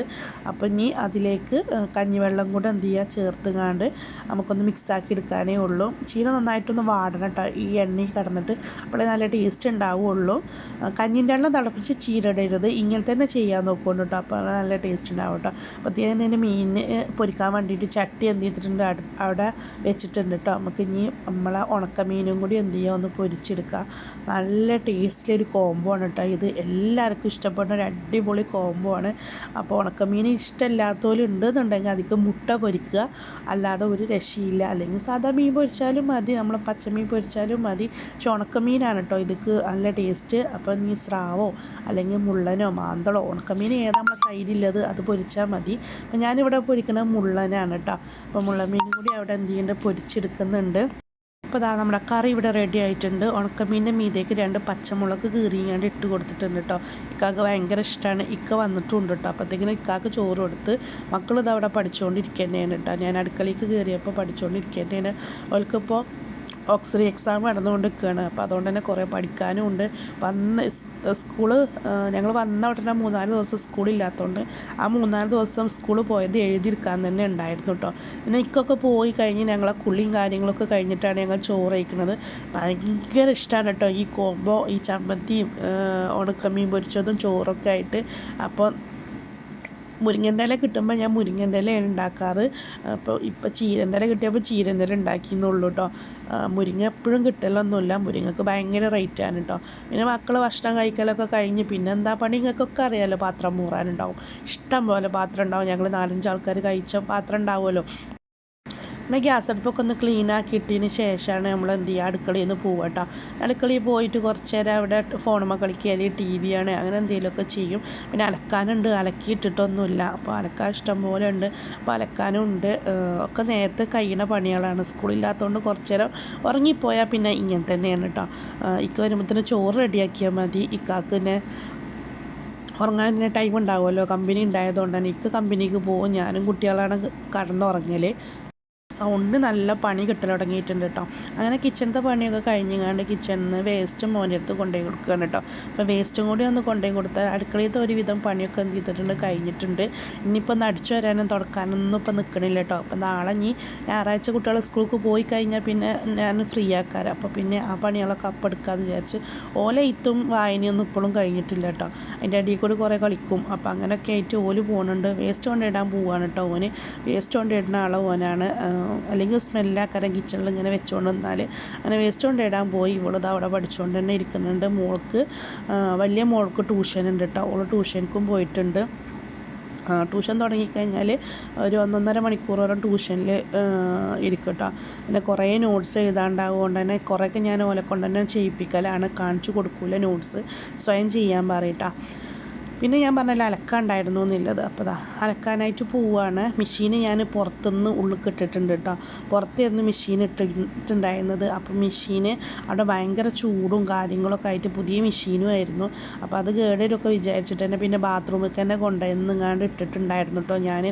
അപ്പോൾ ഇനി അതിലേക്ക് കഞ്ഞിവെള്ളം കൂടെ എന്ത് ചെയ്യുക ചേർത്തുകാണ്ട് നമുക്കൊന്ന് മിക്സാക്കി എടുക്കാനേ ഉള്ളൂ. ചീര നന്നായിട്ടൊന്ന് വാടണം കേട്ടോ ഈ എണ്ണയിൽ കിടന്നിട്ട് അപ്പോഴേ നല്ല ടേസ്റ്റ് ഉണ്ടാവുള്ളൂ. കഞ്ഞിന്റെ എണ്ണ തിളപ്പിച്ച് ചീര ഇടരുത് ഇങ്ങനെ തന്നെ ചെയ്യാൻ നോക്കുകൊണ്ട് കേട്ടോ അപ്പോൾ നല്ല ടേസ്റ്റ് ഉണ്ടാവും കേട്ടോ അപ്പോൾ അതിന് മീൻ പൊരിക്കാൻ വേണ്ടിയിട്ട് ചട്ടി എന്ത് ചെയ്തിട്ടുണ്ട് അവിടെ വെച്ചിട്ടുണ്ട് കേട്ടോ നമുക്ക് ഇനി നമ്മളെ ഉണക്കമീനും കൂടി എന്ത് ചെയ്യുക ഒന്ന് പൊരിച്ചെടുക്കുക നല്ല ടേസ്റ്റിലൊരു കോംബോ ആണ് കേട്ടോ ഇത് എല്ലാവർക്കും ഇഷ്ടപ്പെടുന്ന ഒരു അടിപൊളി കോംബോ ആണ്. അപ്പോൾ ഉണക്കമീൻ ഇഷ്ടമില്ലാത്തവരുണ്ട് എന്നുണ്ടെങ്കിൽ അധികം മുട്ട പൊരിക്കുക. അല്ലാതെ ഒരു രക്ഷയില്ല. അല്ലെങ്കിൽ സാധാ മീൻ പൊരിച്ചാലും മതി. നമ്മൾ പച്ചമീൻ പൊരിച്ചാലും മതി. പക്ഷെ ഉണക്കമീനാണ് കേട്ടോ. ഇതൊക്കെ നല്ല ടേസ്റ്റ് അപ്പോൾ നീ സ്രാവോ അല്ലെങ്കിൽ മുള്ളനോ മാന്തളോ ഉണക്കമീൻ ഏതാ നമ്മളെ കയ്യിലുള്ളത് അത് പൊരിച്ചാൽ മതി. അപ്പോൾ ഞാനിവിടെ പൊരിക്കുന്നത് മുള്ളനാണ് കേട്ടോ. അപ്പോൾ മുള്ളമീൻ കൂടി അവിടെ എന്ത് ചെയ്യുന്നുണ്ട് പൊരിച്ചെടുക്കുന്നുണ്ട്. അപ്പോൾ ഇതാ നമ്മുടെ കറി ഇവിടെ റെഡി ആയിട്ടുണ്ട്. ഉണക്കമീന്റെ മീതേക്ക് രണ്ട് പച്ചമുളക് കീറിയാണ്ട് ഇട്ട് കൊടുത്തിട്ടുണ്ട് കേട്ടോ ഇക്കാക്ക് ഭയങ്കര ഇഷ്ടമാണ് ഇക്ക വന്നിട്ടുണ്ട് കേട്ടോ അപ്പോഴത്തേക്കിനും ഇക്കാക്ക് ചോറ് കൊടുത്ത് മക്കൾ അവിടെ പഠിച്ചുകൊണ്ടിരിക്കേണ്ടതാണ് കേട്ടോ ഞാൻ അടുക്കളയ്ക്ക് കയറിയപ്പോൾ പഠിച്ചുകൊണ്ടിരിക്കേണ്ടതാണ് അവർക്കിപ്പോൾ ഓക്സറി എക്സാം നടന്നുകൊണ്ട് നിൽക്കുകയാണ് അപ്പോൾ അതുകൊണ്ട് തന്നെ കുറേ പഠിക്കാനും ഉണ്ട്. വന്ന് സ്കൂൾ ഞങ്ങൾ വന്ന ഉടനെ മൂന്നാൽ ദിവസം സ്കൂളില്ലാത്തതുകൊണ്ട് ആ മൂന്നാൽ ദിവസം സ്കൂൾ പോയത് എഴുതിയെടുക്കാൻ തന്നെ ഉണ്ടായിരുന്നു കേട്ടോ പിന്നെ ഇക്കൊക്കെ പോയി കഴിഞ്ഞ് ഞങ്ങളെ കുളിയും കാര്യങ്ങളൊക്കെ കഴിഞ്ഞിട്ടാണ് ഞങ്ങൾ ചോറ് കഴിക്കുന്നത്. ഭയങ്കര ഇഷ്ടമാണ് കേട്ടോ ഈ കോമ്പോ ഈ ചമ്മന്തിയും ഉണക്കമീൻ പൊരിച്ചതും ചോറൊക്കെ ആയിട്ട്. അപ്പോൾ മുരിങ്ങന്റെ ഇല കിട്ടുമ്പോൾ ഞാൻ മുരിങ്ങന്റെ ഇലയാണ് ഉണ്ടാക്കാറ്. അപ്പോൾ ഇപ്പോൾ ചീരന്റെ ഇല കിട്ടിയപ്പോൾ ചീരന്റെ ഇല ഉണ്ടാക്കിയെന്നുള്ളൂ കേട്ടോ മുരിങ്ങ എപ്പോഴും കിട്ടലൊന്നുമില്ല മുരിങ്ങക്ക് ഭയങ്കര റേറ്റാണ് കേട്ടോ പിന്നെ മക്കൾ ഭക്ഷണം കഴിക്കലൊക്കെ കഴിഞ്ഞ് പിന്നെ എന്താ പണി? നിങ്ങൾക്കൊക്കെ അറിയാമല്ലോ പാത്രം മൂറാനുണ്ടാവും ഇഷ്ടം പോലെ പാത്രം ഉണ്ടാവും. ഞങ്ങൾ നാലഞ്ച് ആൾക്കാർ കഴിച്ച പാത്രം ഉണ്ടാവുമല്ലോ. പിന്നെ ഗ്യാസ് അടുപ്പൊക്കെ ഒന്ന് ക്ലീൻ ആക്കിയിട്ടതിന് ശേഷമാണ് നമ്മൾ എന്ത് ചെയ്യുക? അടുക്കളയിൽ നിന്ന് പോവുക കേട്ടോ അടുക്കളയിൽ പോയിട്ട് കുറച്ച് നേരം അവിടെ ഫോണുമ്മ കളിക്കുക അല്ലെങ്കിൽ ടി ആണ് അങ്ങനെ എന്തെങ്കിലുമൊക്കെ ചെയ്യും. പിന്നെ അലക്കാനുണ്ട് അലക്കിയിട്ടിട്ടൊന്നുമില്ല. അപ്പോൾ അലക്കാൻ ഇഷ്ടം പോലെ ഉണ്ട്. അപ്പോൾ അലക്കാനും ഉണ്ട്. ഒക്കെ നേരത്തെ കഴിയുന്ന പണികളാണ്. സ്കൂളില്ലാത്തതുകൊണ്ട് കുറച്ച് നേരം ഉറങ്ങിപ്പോയാൽ പിന്നെ ഇങ്ങനെ തന്നെയാണ് കേട്ടോ ഇക്ക വരുമ്പോഴത്തേന് ചോറ് റെഡിയാക്കിയാൽ മതി. ഇക്കാക്ക് പിന്നെ ഉറങ്ങാൻ തന്നെ ടൈം ഉണ്ടാവുമല്ലോ. കമ്പനി ഉണ്ടായതുകൊണ്ട് തന്നെ ഇക്ക് കമ്പനിക്ക് പോകും. ഞാനും കുട്ടികളാണ് കടന്നുറങ്ങൽ സൗണ്ട് നല്ല പണി കിട്ടൽ തുടങ്ങിയിട്ടുണ്ട് കേട്ടോ. അങ്ങനെ കിച്ചണത്തെ പണിയൊക്കെ കഴിഞ്ഞങ്ങാണ്ട് കിച്ചണിൽ നിന്ന് വേസ്റ്റ് മോന്റെ അടുത്ത് കൊണ്ടുപോയി കൊടുക്കുകയാണ് കേട്ടോ. അപ്പോൾ വേസ്റ്റും കൂടി ഒന്ന് കൊണ്ടുപോയി കൊടുത്താൽ അടുക്കളയിലത്തെ ഒരുവിധം പണിയൊക്കെ എന്ത് ചെയ്തിട്ടുണ്ട് കഴിഞ്ഞിട്ടുണ്ട്. ഇനിയിപ്പോൾ ഒന്ന് അടിച്ചു വരാനും തുടക്കാനൊന്നും ഇപ്പോൾ നിൽക്കണില്ല കേട്ടോ. അപ്പോൾ നാളെ ഇനി ഞായറാഴ്ച കുട്ടികൾ സ്കൂൾക്ക് പോയി കഴിഞ്ഞാൽ പിന്നെ ഞാൻ ഫ്രീ ആക്കാറ്. അപ്പോൾ പിന്നെ ആ പണികളൊക്കെ അപ്പം എടുക്കാമെന്ന് വിചാരിച്ച് ഓല ഇത്തും വായനയൊന്നും ഇപ്പോഴും കഴിഞ്ഞിട്ടില്ല കേട്ടോ. അതിന്റെ അടിയിൽ കൂടി കുറേ കളിക്കും. അപ്പോൾ അങ്ങനെയൊക്കെ ആയിട്ട് ഓൽ പോകുന്നുണ്ട് വേസ്റ്റ് കൊണ്ടിടാൻ പോവുകയാണ് കേട്ടോ ഓന്. വേസ്റ്റ് കൊണ്ടിടുന്ന ആളെ ഓനാണ്. അല്ലെങ്കിൽ സ്മെല്ലാക്കാരം കിച്ചണിൽ ഇങ്ങനെ വെച്ചുകൊണ്ട് നിന്നാൽ അങ്ങനെ വേസ്റ്റ് കൊണ്ട് ഇടാൻ പോയി. ഇവളത് അവിടെ പഠിച്ചുകൊണ്ട് തന്നെ ഇരിക്കുന്നുണ്ട്. മോൾക്ക് വലിയ മോൾക്ക് ട്യൂഷൻ ഉണ്ട് കേട്ടോ ഓൾ ട്യൂഷനിക്കും പോയിട്ടുണ്ട് ട്യൂഷൻ തുടങ്ങിക്കഴിഞ്ഞാൽ ഒരു ഒന്നൊന്നര മണിക്കൂറോളം ട്യൂഷനിൽ ഇരിക്കും കേട്ടോ പിന്നെ കുറേ നോട്ട്സ് എഴുതാണ്ടാവുകൊണ്ട് തന്നെ കുറേയൊക്കെ ഞാൻ ഓലെ കൊണ്ട് തന്നെ ചെയ്യിപ്പിക്കലാണ്. കാണിച്ചു കൊടുക്കില്ല നോട്ട്സ്. സ്വയം ചെയ്യാൻ പറയട്ടാ പിന്നെ ഞാൻ പറഞ്ഞല്ലോ അലക്കാണ്ടായിരുന്നു എന്നുള്ളത്. അപ്പോൾ ദാ അലക്കാനായിട്ട് പോവുകയാണ് മെഷീൻ ഞാൻ പുറത്തുനിന്ന് ഉള്ളിൽ ഇട്ടിട്ടുണ്ട് കേട്ടോ. പുറത്തായിരുന്നു മെഷീൻ ഇട്ടിട്ടുണ്ടായിരുന്നത്. അപ്പോൾ മെഷീന് അവിടെ ഭയങ്കര ചൂടും കാര്യങ്ങളൊക്കെ ആയിട്ട് പുതിയ മെഷീനും ആയിരുന്നു. അപ്പോൾ അത് കേടൊക്കെ വിചാരിച്ചിട്ട് തന്നെ പിന്നെ ബാത്റൂമിൽ തന്നെ കൊണ്ടുവന്നുങ്ങാണ്ട് ഇട്ടിട്ടുണ്ടായിരുന്നു കേട്ടോ ഞാൻ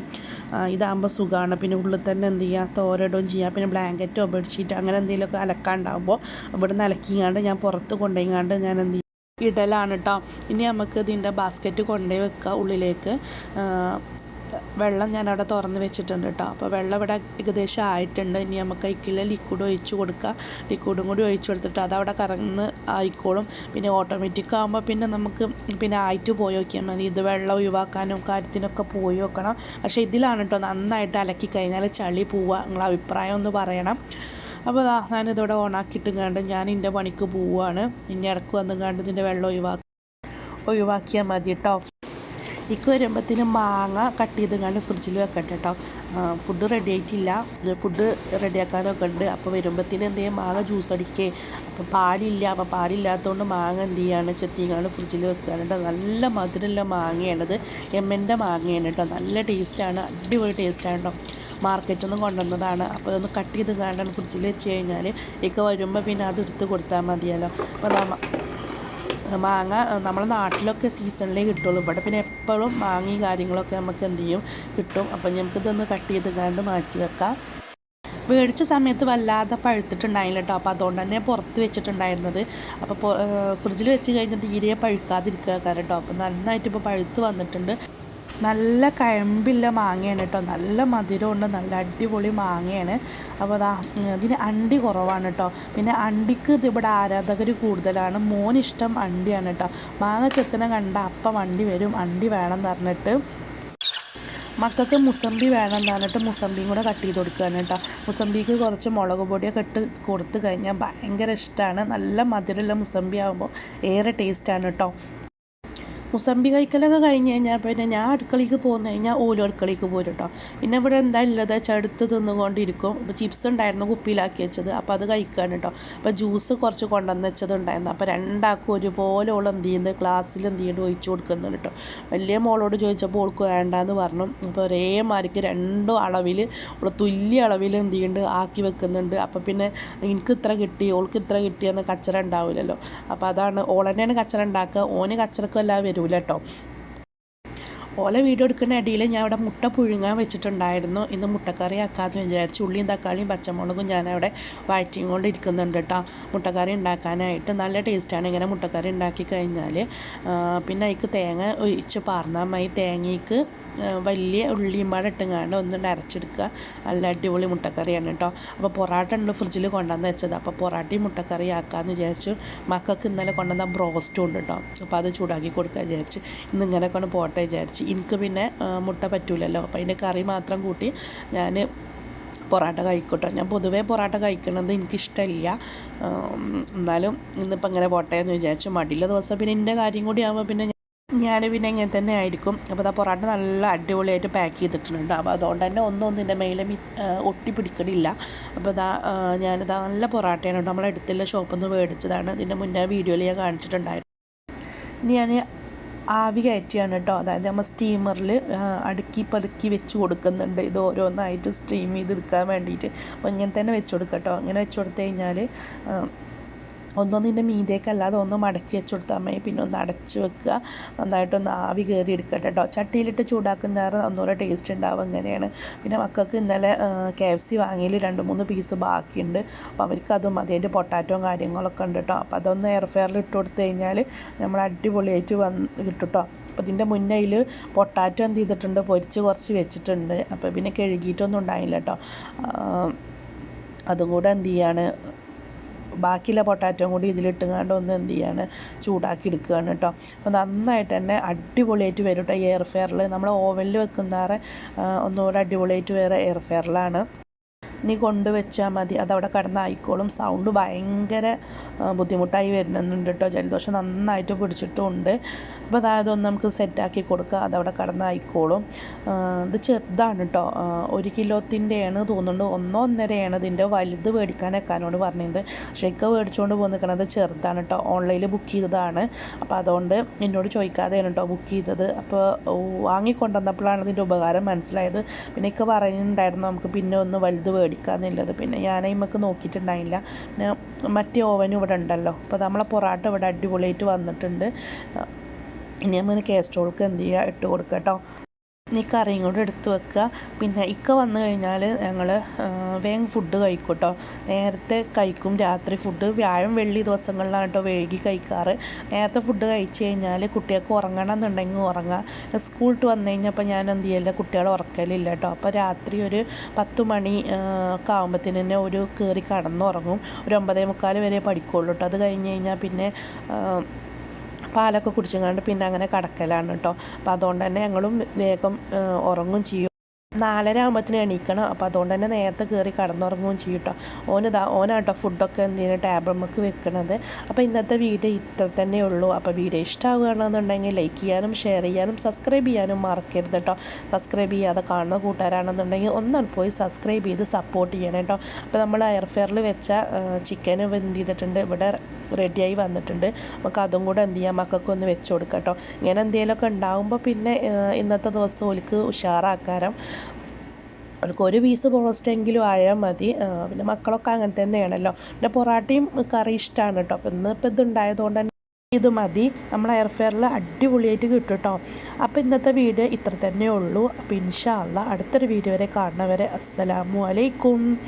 ഇതാകുമ്പോൾ സുഖമാണ് പിന്നെ ഉള്ളിൽ തന്നെ എന്ത് ചെയ്യുക തോരടുകയും ചെയ്യാം. പിന്നെ ബ്ലാങ്കറ്റോ ബെഡ്ഷീറ്റോ അങ്ങനെ എന്തെങ്കിലുമൊക്കെ അലക്കാണ്ടാകുമ്പോൾ ഇവിടുന്ന് അലക്കിങ്ങാണ്ട് ഞാൻ പുറത്ത് കൊണ്ടുപോയിങ്ങാണ്ട് ഞാൻ എന്ത് ഇടലാണ് കേട്ടോ ഇനി നമുക്ക് ഇതിന്റെ ബാസ്ക്കറ്റ് കൊണ്ടുപോയി വെക്കുക ഉള്ളിലേക്ക്. വെള്ളം ഞാനവിടെ തുറന്ന് വെച്ചിട്ടുണ്ട് കേട്ടോ അപ്പോൾ വെള്ളം ഇവിടെ ഏകദേശം ആയിട്ടുണ്ട്. ഇനി നമുക്ക് അതിൽ ലിക്വിഡ് ഒഴിച്ച് കൊടുക്കുക ലിക്വിഡും കൂടി ഒഴിച്ച് കൊടുത്തിട്ട് അതവിടെ കറങ്ങുന്ന ആയിക്കോളും. പിന്നെ ഓട്ടോമാറ്റിക് ആകുമ്പോൾ പിന്നെ നമുക്ക് പിന്നെ ആയിട്ട് പോയി നോക്കിയാൽ മതി. ഇത് വെള്ളം ഒഴിവാക്കാനും കാര്യത്തിനൊക്കെ പോയി നോക്കണം. പക്ഷേ ഇതിലാണ് കേട്ടോ നന്നായിട്ട് അലക്കി കഴിഞ്ഞാൽ ചളി പോവുക. നിങ്ങളെ അഭിപ്രായം ഒന്ന് പറയണം. അപ്പോൾ ഞാൻ ഞാനിതിവിടെ ഓണാക്കിയിട്ടും കണ്ട് ഞാൻ എന്റെ പണിക്ക് പോവുകയാണ് ഇനി ഇടയ്ക്ക് വന്നും കണ്ട് ഇതിന്റെ വെള്ളം ഒഴിവാക്കി ഒഴിവാക്കിയാൽ മതി കേട്ടോ ഇക്ക് വരുമ്പോഴത്തേനും മാങ്ങ കട്ട് ചെയ്ത് കണ്ട് ഫ്രിഡ്ജിൽ വെക്കട്ടെ കേട്ടോ ഫുഡ് റെഡി ആയിട്ടില്ല. ഫുഡ് റെഡിയാക്കാനൊക്കെ ഉണ്ട് അപ്പോൾ വരുമ്പോഴത്തേനും എന്ത് ചെയ്യും മാങ്ങ ജ്യൂസ് അടിക്കേ. അപ്പോൾ പാലില്ല. അപ്പോൾ പാലില്ലാത്തതുകൊണ്ട് മാങ്ങ എന്ത് ചെയ്യാണ് ചെത്തിങ്ങാണ്ട് ഫ്രിഡ്ജിൽ വെക്കുകയാണ് കേട്ടോ നല്ല മധുരമുള്ള മാങ്ങയാണത്. എമ്മന്റെ മാങ്ങയാണ് കേട്ടോ നല്ല ടേസ്റ്റാണ് അടിപൊളി ടേസ്റ്റാണ് കേട്ടോ മാർക്കറ്റിൽ നിന്ന് കൊണ്ടുവന്നതാണ്. അപ്പോൾ അതൊന്ന് കട്ട് ചെയ്ത് കാണാൻ ഫ്രിഡ്ജിൽ വെച്ച് കഴിഞ്ഞാൽ ഇക്ക വരുമ്പോൾ പിന്നെ അത് എടുത്ത് കൊടുത്താൽ മതിയല്ലോ. അപ്പോൾ മാങ്ങ നമ്മുടെ നാട്ടിലൊക്കെ സീസണിലേ കിട്ടുള്ളൂ. ഇവിടെ പിന്നെ എപ്പോഴും മാങ്ങയും കാര്യങ്ങളൊക്കെ നമുക്ക് എന്ത് ചെയ്യും? കിട്ടും. അപ്പം നമുക്കിതൊന്ന് കട്ട് ചെയ്ത് കണ്ട് മാറ്റി വെക്കാം. മേടിച്ച സമയത്ത് വല്ലാതെ പഴുത്തിട്ടുണ്ടായില്ല കേട്ടോ. അപ്പോൾ അതുകൊണ്ട് തന്നെ പുറത്ത് വെച്ചിട്ടുണ്ടായിരുന്നത്. അപ്പോൾ ഫ്രിഡ്ജിൽ വെച്ച് കഴിഞ്ഞാൽ തീരെ പഴുക്കാതിരിക്കുക കേട്ടോ. അപ്പോൾ നന്നായിട്ട് ഇപ്പോൾ പഴുത്ത് വന്നിട്ടുണ്ട്. നല്ല കഴമ്പില്ല മാങ്ങയാണ് കേട്ടോ നല്ല മധുരമുണ്ട് നല്ല അടിപൊളി മാങ്ങയാണ്. അപ്പോൾ അതാ ഇതിന് അണ്ടി കുറവാണ് കേട്ടോ പിന്നെ അണ്ടിക്ക് ഇവിടെ ആരാധകർ കൂടുതലാണ്. മോനിഷ്ടം അണ്ടിയാണ് കേട്ടോ മാങ്ങ ചെത്തനെ കണ്ട അപ്പം അണ്ടി വരും. അണ്ടി വേണം എന്ന് പറഞ്ഞിട്ട്. മക്കൾക്ക് മുസമ്പി വേണം പറഞ്ഞിട്ട് മുസമ്പിയും കൂടെ കട്ട് ചെയ്ത് കൊടുക്കുകയാണ് കേട്ടോ മുസമ്പിക്ക് കുറച്ച് മുളക് പൊടിയൊക്കെ ഇട്ട് കൊടുത്തു കഴിഞ്ഞാൽ ഭയങ്കര ഇഷ്ടമാണ്. നല്ല മധുരമുള്ള മുസമ്പി ആകുമ്പോൾ ഏറെ ടേസ്റ്റാണ് കേട്ടോ മുസമ്പി കഴിക്കലൊക്കെ കഴിഞ്ഞ് കഴിഞ്ഞാൽ പിന്നെ ഞാൻ അടുക്കളയ്ക്ക് പോകുന്ന കഴിഞ്ഞാൽ ഓലും അടുക്കളയ്ക്ക് പോരും കേട്ടോ പിന്നെ ഇവിടെ എന്താ ഉള്ളത് ചെടുത്ത് തിന്നുകൊണ്ടിരിക്കും. അപ്പോൾ ചിപ്സ് ഉണ്ടായിരുന്നു കുപ്പിയിലാക്കി വെച്ചത്. അപ്പോൾ അത് കഴിക്കുകയാണ് കേട്ടോ അപ്പോൾ ജ്യൂസ് കുറച്ച് കൊണ്ടുവന്ന് വെച്ചതുണ്ടായിരുന്നു. അപ്പോൾ രണ്ടാൾക്കും ഒരുപോലെ ഓൾ എന്ത് ചെയ്യുന്നത് ക്ലാസ്സിൽ എന്ത് ചെയ്യുന്നത് ഒഴിച്ചു കൊടുക്കുന്നുണ്ട് കേട്ടോ വലിയ മോളോട് ചോദിച്ചപ്പോൾ ഓൾക്ക് വേണ്ടാന്ന് പറഞ്ഞു. അപ്പോൾ ഒരേ മാരിക്ക് രണ്ടും അളവിൽ ഇവിടെ തുല്യ അളവിൽ എന്ത് ചെയ്യുന്നുണ്ട് ആക്കി വെക്കുന്നുണ്ട്. അപ്പോൾ പിന്നെ എനിക്ക് ഇത്ര കിട്ടി ഓൾക്ക് ഇത്ര കിട്ടിയെന്ന് കച്ചറ ഉണ്ടാവില്ലല്ലോ. അപ്പോൾ അതാണ് ഓൾ കച്ചറ ഉണ്ടാക്കുക. ഓന് കച്ചറക്കല്ല വരും. പറ്റൂല കേട്ടോ ഓല വീഡിയോ എടുക്കുന്ന ഇടയിൽ ഞാൻ അവിടെ മുട്ട പുഴുങ്ങാൻ വെച്ചിട്ടുണ്ടായിരുന്നു. ഇന്ന് മുട്ടക്കറി ആക്കാമെന്ന് വിചാരിച്ചു ഉള്ളിയും തക്കാളിയും പച്ചമുളകും ഞാൻ അവിടെ വഴറ്റിയും കൊണ്ട് ഇരിക്കുന്നുണ്ട് കേട്ടോ മുട്ടക്കറി ഉണ്ടാക്കാനായിട്ട് നല്ല ടേസ്റ്റാണ് ഇങ്ങനെ മുട്ടക്കറി ഉണ്ടാക്കി കഴിഞ്ഞാൽ പിന്നെ അതിക്ക് തേങ്ങ ഒഴിച്ച് പാർന്നാൽ മതി. തേങ്ങയ്ക്ക് വലിയ ഉള്ളിയും പാടെ ഇട്ടുങ്ങാണ്ട് ഒന്ന് അരച്ചെടുക്കുക. നല്ല അടിപൊളി മുട്ടക്കറിയാണ് കേട്ടോ. അപ്പോൾ പൊറാട്ട ഉണ്ട് ഫ്രിഡ്ജിൽ കൊണ്ടുവന്ന് വെച്ചത്. അപ്പോൾ പൊറാട്ടയും മുട്ടക്കറി ആക്കാമെന്ന് വിചാരിച്ചു. മക്കൾക്ക് ഇന്നലെ കൊണ്ടുവന്ന ബ്രോസ്റ്റും ഉണ്ട് കേട്ടോ. അപ്പോൾ അത് ചൂടാക്കി കൊടുക്കാൻ വിചാരിച്ചു. ഇന്ന് ഇങ്ങനെ കൊണ്ട് പോട്ടെ വിചാരിച്ച്. എനിക്ക് പിന്നെ മുട്ട പറ്റൂലല്ലോ. അപ്പോൾ അതിന്റെ കറി മാത്രം കൂട്ടി ഞാൻ പൊറാട്ട കഴിക്കട്ടോ. ഞാൻ പൊതുവേ പൊറാട്ട കഴിക്കണത് എനിക്കിഷ്ടമില്ല. എന്നാലും ഇന്നിപ്പോൾ ഇങ്ങനെ പോട്ടെ എന്ന് വിചാരിച്ചു. മടിയുള്ള ദിവസം പിന്നെ എന്റെ കാര്യം കൂടി ആകുമ്പോൾ പിന്നെ ഞാൻ പിന്നെ ഇങ്ങനെ തന്നെ ആയിരിക്കും. അപ്പോൾ ആ പൊറാട്ട നല്ല അടിപൊളിയായിട്ട് പാക്ക് ചെയ്തിട്ടുണ്ട് അപ്പോൾ അതുകൊണ്ട് തന്നെ ഒന്നും ഒന്നിന്റെ മേലെ ഒട്ടി പിടിക്കണില്ല അപ്പോൾ ഇതാ ഞാനിതാ നല്ല പൊറാട്ടയാണ് നമ്മളെ അടുത്തുള്ള ഷോപ്പിൽ നിന്ന് മേടിച്ചതാണ്. ഇതിന്റെ മുന്നേ വീഡിയോയിൽ ഞാൻ കാണിച്ചിട്ടുണ്ടായിരുന്നു. ഇനി ഞാൻ ആവി കയറ്റിയാണ് കേട്ടോ അതായത് നമ്മൾ സ്റ്റീമറിൽ അടുക്കി പതുക്കി വെച്ച് കൊടുക്കുന്നുണ്ട്. ഇത് ഓരോന്നായിട്ട് സ്റ്റീം ചെയ്തെടുക്കാൻ വേണ്ടിയിട്ട്. അപ്പോൾ ഇങ്ങനെ തന്നെ വെച്ച് കൊടുക്കാം കേട്ടോ ഇങ്ങനെ വെച്ച് കൊടുത്തു കഴിഞ്ഞാൽ ഒന്നൊന്ന് ഇതിന്റെ മീതേക്കല്ലാതെ ഒന്ന് മടക്കി വെച്ച് കൊടുത്താൽ മതി. പിന്നെ ഒന്ന് അടച്ചു വെക്കുക. നന്നായിട്ടൊന്ന് ആവി കയറി എടുക്കട്ടെ കേട്ടോ. ചട്ടിയിലിട്ട് ചൂടാക്കുന്നേറെ ഒന്നുകൂടെ ടേസ്റ്റ് ഉണ്ടാവും അങ്ങനെയാണ്. പിന്നെ മക്കൾക്ക് ഇന്നലെ കെ എഫ് സി വാങ്ങിയിൽ രണ്ട് മൂന്ന് പീസ് ബാക്കിയുണ്ട്. അപ്പോൾ അവർക്ക് അതും മതി. അതിന്റെ പൊട്ടാറ്റോയും കാര്യങ്ങളൊക്കെ ഉണ്ട് കേട്ടോ. അപ്പോൾ അതൊന്ന് എയർ ഫെയറിൽ ഇട്ട് കൊടുത്തു കഴിഞ്ഞാൽ നമ്മൾ അടിപൊളിയായിട്ട് വന്ന് കിട്ടും കേട്ടോ. അപ്പോൾ ഇതിന്റെ മുന്നേ അതിൽ പൊട്ടാറ്റോ എന്ത് ചെയ്തിട്ടുണ്ട്? പൊരിച്ച് കുറച്ച് വെച്ചിട്ടുണ്ട്. അപ്പോൾ പിന്നെ കഴുകിയിട്ടൊന്നും ഉണ്ടായില്ല കേട്ടോ. അതും കൂടെ എന്ത് ചെയ്യാണ്? ബാക്കിയുള്ള പൊട്ടാറ്റോ കൂടി ഇതിലിട്ടുകൊണ്ട് ഒന്ന് എന്ത് ചെയ്യാണ്? ചൂടാക്കി എടുക്കുകയാണ് കേട്ടോ. അപ്പോൾ നന്നായിട്ട് തന്നെ അടിപൊളിയായിട്ട് വരും കേട്ടോ എയർ ഫെയറിൽ നമ്മൾ ഓവനിൽ വെക്കുന്നേറെ ഒന്നുകൂടെ അടിപൊളിയായിട്ട് വേറെ എയർ ഫെയറിലാണ് ഇനി കൊണ്ടുവച്ചാൽ മതി. അതവിടെ കിടന്നായിക്കോളും. സൗണ്ട് ഭയങ്കര ബുദ്ധിമുട്ടായി വരുന്നുണ്ട് കേട്ടോ ജലദോഷം നന്നായിട്ട് പിടിച്ചിട്ടുമുണ്ട് അപ്പോൾ അതായത് ഒന്ന് നമുക്ക് സെറ്റാക്കി കൊടുക്കുക അതവിടെ കിടന്നായിക്കോളും. ഇത് ചെറുതാണ് കേട്ടോ ഒരു കിലോത്തിന്റെയാണ് തോന്നുന്നുണ്ട്. ഒന്നോ ഒന്നരയാണ് ഇതിന്റെ വലുത് മേടിക്കാൻ എക്കാനോട് പറഞ്ഞത് പക്ഷേ ഇക്ക മേടിച്ചുകൊണ്ട് പോയി നിൽക്കണത് ചെറുതാണ് കേട്ടോ ഓൺലൈനിൽ ബുക്ക് ചെയ്തതാണ്. അപ്പോൾ അതുകൊണ്ട് എന്നോട് ചോദിക്കാതെയാണ് കേട്ടോ ബുക്ക് ചെയ്തത്. അപ്പോൾ വാങ്ങിക്കൊണ്ടുവന്നപ്പോഴാണ് ഇതിന്റെ ഉപകാരം മനസ്സിലായത്. പിന്നെ ഇക്ക പറയുന്നുണ്ടായിരുന്നു നമുക്ക് പിന്നെ ഒന്ന് വലുത് മേടിക്കാമെന്നുള്ളത് പിന്നെ ഞാൻ നോക്കിയിട്ടുണ്ടായില്ല. പിന്നെ മറ്റേ ഓവനും ഇവിടെ ഉണ്ടല്ലോ. അപ്പോൾ നമ്മളെ പൊറാട്ട ഇവിടെ അടിപൊളിയായിട്ട് വന്നിട്ടുണ്ട്. ഇനി നമ്മൾ കേസ്ട്രോൾക്ക് എന്ത് ചെയ്യുക ഇട്ട് കൊടുക്കുക കേട്ടോ ഇനി കറിയും കൂടെ എടുത്ത് വെക്കുക. പിന്നെ ഇക്ക വന്നു കഴിഞ്ഞാൽ ഞങ്ങൾ വേഗം ഫുഡ് കഴിക്കും കേട്ടോ നേരത്തെ കഴിക്കും രാത്രി ഫുഡ് വ്യാഴം വെള്ളി ദിവസങ്ങളിലാണ് കേട്ടോ വൈകി കഴിക്കാറ്. നേരത്തെ ഫുഡ് കഴിച്ച് കഴിഞ്ഞാൽ കുട്ടികൾക്ക് ഉറങ്ങണം എന്നുണ്ടെങ്കിൽ ഉറങ്ങാം. സ്കൂളിട്ട് വന്നു കഴിഞ്ഞപ്പോൾ ഞാൻ എന്ത് ചെയ്യില്ല കുട്ടികളെ ഉറക്കലില്ല കേട്ടോ. അപ്പോൾ രാത്രി ഒരു പത്ത് മണി ഒക്കെ ആകുമ്പോഴത്തേന് തന്നെ ഒരു കയറി കടന്നുറങ്ങും. ഒരു ഒമ്പതേ മുക്കാൽ വരെ പഠിക്കുള്ളൂ കേട്ടോ. അത് കഴിഞ്ഞ് കഴിഞ്ഞാൽ പിന്നെ പാലൊക്കെ കുടിച്ചങ്ങാണ്ട് പിന്നെ അങ്ങനെ കിടക്കലാണ് കേട്ടോ അപ്പോൾ അതുകൊണ്ട് തന്നെ ഞങ്ങളും വേഗം ഉറങ്ങും ചെയ്യും. നാലര ആകുമ്പത്തിന് എണീക്കണം. അപ്പോൾ അതുകൊണ്ട് തന്നെ നേരത്തെ കയറി കടന്നുറങ്ങുകയും ചെയ്യും കേട്ടോ ഓനിതാ ഓനാട്ടോ ഫുഡൊക്കെ എന്തിനു ടേബിൾക്ക് വെക്കണത്. അപ്പോൾ ഇന്നത്തെ വീഡിയോ ഇത്ര തന്നെ ഉള്ളൂ. അപ്പോൾ വീഡിയോ ഇഷ്ടമാവുകയാണെന്നുണ്ടെങ്കിൽ ലൈക്ക് ചെയ്യാനും ഷെയർ ചെയ്യാനും സബ്സ്ക്രൈബ് ചെയ്യാനും മറക്കരുത് കേട്ടോ സബ്സ്ക്രൈബ് ചെയ്യാതെ കാണുന്ന കൂട്ടുകാരാണെന്നുണ്ടെങ്കിൽ ഒന്നാണ് പോയി സബ്സ്ക്രൈബ് ചെയ്ത് സപ്പോർട്ട് ചെയ്യണം കേട്ടോ അപ്പോൾ നമ്മൾ എയർ ഫെയറിൽ വെച്ച ചിക്കൻ എന്ത് ചെയ്തിട്ടുണ്ട്? ഇവിടെ റെഡിയായി വന്നിട്ടുണ്ട്. നമുക്ക് അതും കൂടെ എന്ത് ചെയ്യാം? മക്കൾക്കൊന്ന് വെച്ച് കൊടുക്കാം കേട്ടോ ഇങ്ങനെ എന്തെങ്കിലുമൊക്കെ ഉണ്ടാകുമ്പോൾ പിന്നെ ഇന്നത്തെ ദിവസം ഓലിക്ക് ഉഷാറാക്കാരം. അവർക്ക് ഒരു പീസ് പൊറോസ്റ്റെങ്കിലും ആയാൽ മതി. പിന്നെ മക്കളൊക്കെ അങ്ങനെ തന്നെയാണല്ലോ. പിന്നെ പൊറാട്ടയും കറി ഇഷ്ടമാണ് കേട്ടോ അപ്പം ഇന്ന് ഇപ്പം ഇതുണ്ടായതുകൊണ്ട് തന്നെ ഇത് മതി. നമ്മൾ എയർ ഫെയറിൽ അടിപൊളിയായിട്ട് കിട്ടും കേട്ടോ അപ്പോൾ ഇന്നത്തെ വീഡിയോ ഇത്ര തന്നെ ഉള്ളൂ. അപ്പോൾ ഇൻഷാല്ല അടുത്തൊരു വീഡിയോ വരെ കാണുന്നവരെ അസ്സലാമു അലൈക്കും.